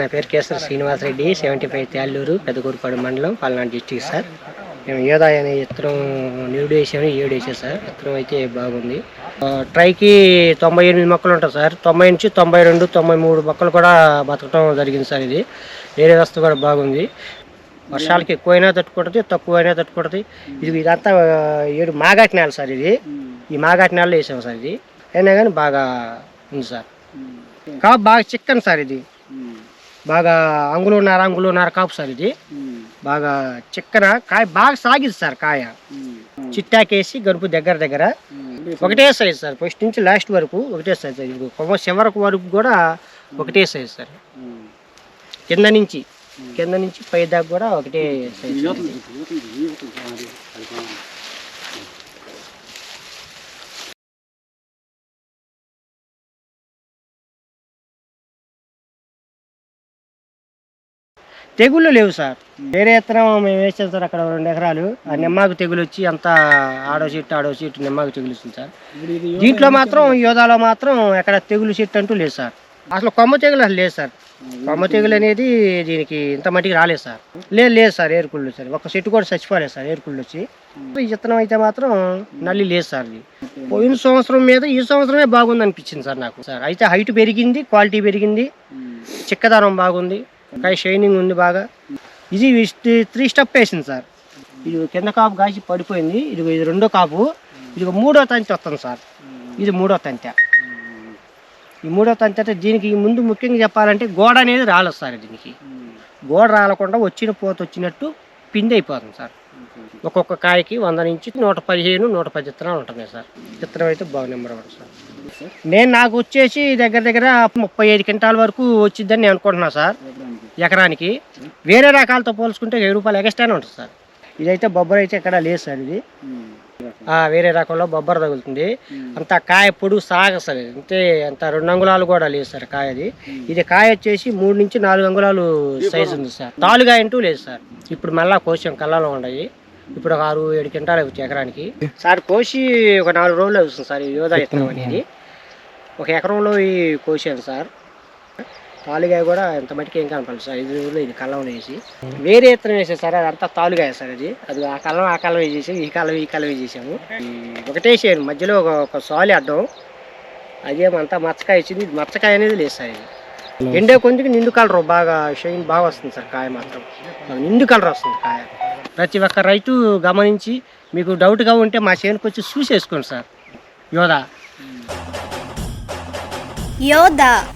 నా పేరు Kesari Srinivasa Reddy seventy five Telluru Peddakurapadu మండలం పల్నాడు డిస్టిక్ సార్. మేము యోధా అనే ఇత్తనం నిరుడు వేసాము ఏడు వేసాం సార్. ఇత్తనం అయితే బాగుంది. ట్రైకి తొంభై ఎనిమిది మొక్కలు ఉంటాయి సార్. తొంభై నుంచి తొంభై రెండు తొంభై మూడు మొక్కలు కూడా బతకడం జరిగింది సార్ ఇది. వేరే వ్యవస్థ కూడా బాగుంది. వర్షాలకి ఎక్కువైనా తట్టుకుంటుంది తక్కువైనా తట్టుకుంటుంది. ఇది ఇదంతా ఏడు మాగాటి నేల సార్ ఇది. ఈ మాగాటి నేలలో వేసాం సార్ ఇది. అయినా కానీ బాగా ఉంది సార్. కాపు బాగా చిక్కన్ సార్ ఇది. బాగా అంగులున్నర అంగులున్నర కాపు సార్ ఇది. బాగా చిక్కన కాయ బాగా సాగింది సార్ కాయ. చిట్టాకేసి గరుపు దగ్గర దగ్గర. ఒకటే సైజ్ సార్ ఫస్ట్ నుంచి లాస్ట్ వరకు ఒకటే సైజ్ సార్. ఇది కొమ్మ చివరకు వరకు కూడా ఒకటే సైజ్ సార్. కింద నుంచి కింద నుంచి పై దాకా కూడా ఒకటే సైజ్ తెగుళ్ళు లేవు సార్. వేరే ఇత్తనం మేము వేసాం సార్ అక్కడ రెండు ఎకరాలు. ఆ నిమ్మాకు తెగులు వచ్చి అంతా ఆడో చెట్టు ఆడో చెట్టు నిమ్మాకు తెగులు వచ్చింది సార్. దీంట్లో మాత్రం యోధాలో మాత్రం ఎక్కడ తెగులు చెట్టు అంటూ లేదు సార్. అసలు కొమ్మ తెగులు అసలు లేదు సార్. కొమ్మ తెగులు అనేది దీనికి ఇంత మట్టికి రాలేదు సార్. లేదు లేదు సార్ ఏరుకుళ్ళు సార్. ఒక చెట్టు కూడా చచ్చిపోలేదు సార్ ఏరుకుళ్ళు వచ్చి. ఈ విత్తనం అయితే మాత్రం నల్లి లేదు సార్ ఇది. పోయిన సంవత్సరం మీద ఈ సంవత్సరమే బాగుంది అనిపించింది సార్ నాకు. సార్ అయితే హైట్ పెరిగింది క్వాలిటీ పెరిగింది. చిక్కదనం బాగుంది. కాయ షైనింగ్ ఉంది బాగా. ఇది త్రీ స్టెప్ వేసింది సార్. ఇది కింద కాపు కాసి పడిపోయింది. ఇది ఇది రెండో కాపు. ఇది మూడో తంతి వస్తుంది సార్. ఇది మూడో తంతె. ఈ మూడో తంతి అంటే దీనికి ముందు ముఖ్యంగా చెప్పాలంటే గోడ అనేది రాలేదు సార్ దీనికి. గోడ రాలకుండా వచ్చిన పోత వచ్చినట్టు పిండి అయిపోతుంది సార్. ఒక్కొక్క కాయకి వంద నుంచి నూట పదిహేను నూట పది విత్తనాలు ఉంటున్నాయి సార్. విత్తనం అయితే బాగా నెంబర్ వన్ సార్. నేను నాకు వచ్చేసి దగ్గర దగ్గర ముప్పై ఐదు క్వింటాల వరకు వచ్చిద్దని నేను అనుకుంటున్నాను సార్. ఎకరానికి వేరే రకాలతో పోల్చుకుంటే వెయ్యి రూపాయలు ఎక్స్ట్రానే ఉంటుంది సార్. ఇదైతే బొబ్బర అయితే ఎక్కడ లేదు సార్ ఇది. వేరే రకంలో బొబ్బర తగులుతుంది. అంత కాయ పొడుగు సాగ సార్. అంటే అంత రెండు అంగుళాలు కూడా లేదు సార్ కాయ అది ఇది కాయ వచ్చేసి మూడు నుంచి నాలుగు అంగుళాలు సైజు ఉంది సార్. తాలుగాయ అంటూ లేదు సార్. ఇప్పుడు మళ్ళా కోసాం కళ్ళలో ఉన్నాయి. ఇప్పుడు ఒక ఆరు ఏడు క్వింటాలు అవుతుంది ఎకరానికి. సార్ కోసి ఒక నాలుగు రోజులు అవుతుంది సార్ యోధా విత్తనం అనేది. ఒక ఎకరంలో ఈ కోసాను సార్. తాలుగాయ కూడా ఎంత మటుకు ఏం కనపడదు సార్. ఐదు రోజులు ఇది కళ్ళం వేసి వేరే ఇతరం వేసారు సార్. అదంతా తాలుగాయ సార్ అది. అది ఆ కళ్ళం ఆ కళ్ళం వేసేసాము ఈ కళ్ళం ఈ కళ్ళం వేసేసాము ఒకటే చేయను మధ్యలో ఒక ఒక సాలి అడ్డం. అదేమంతా మచ్చకాయ వచ్చింది. మచ్చకాయ అనేది లేదు సార్ ఇది. ఎండే కొంచెం నిండు కలరు బాగా షైన్ బాగా వస్తుంది సార్ కాయ మాత్రం. నిండు కలర్ వస్తుంది కాయ. ప్రతి ఒక్క రైతు గమనించి మీకు డౌట్గా ఉంటే మా చేనుకు వచ్చి చూసేసుకోండి సార్. యోధా. యోధ.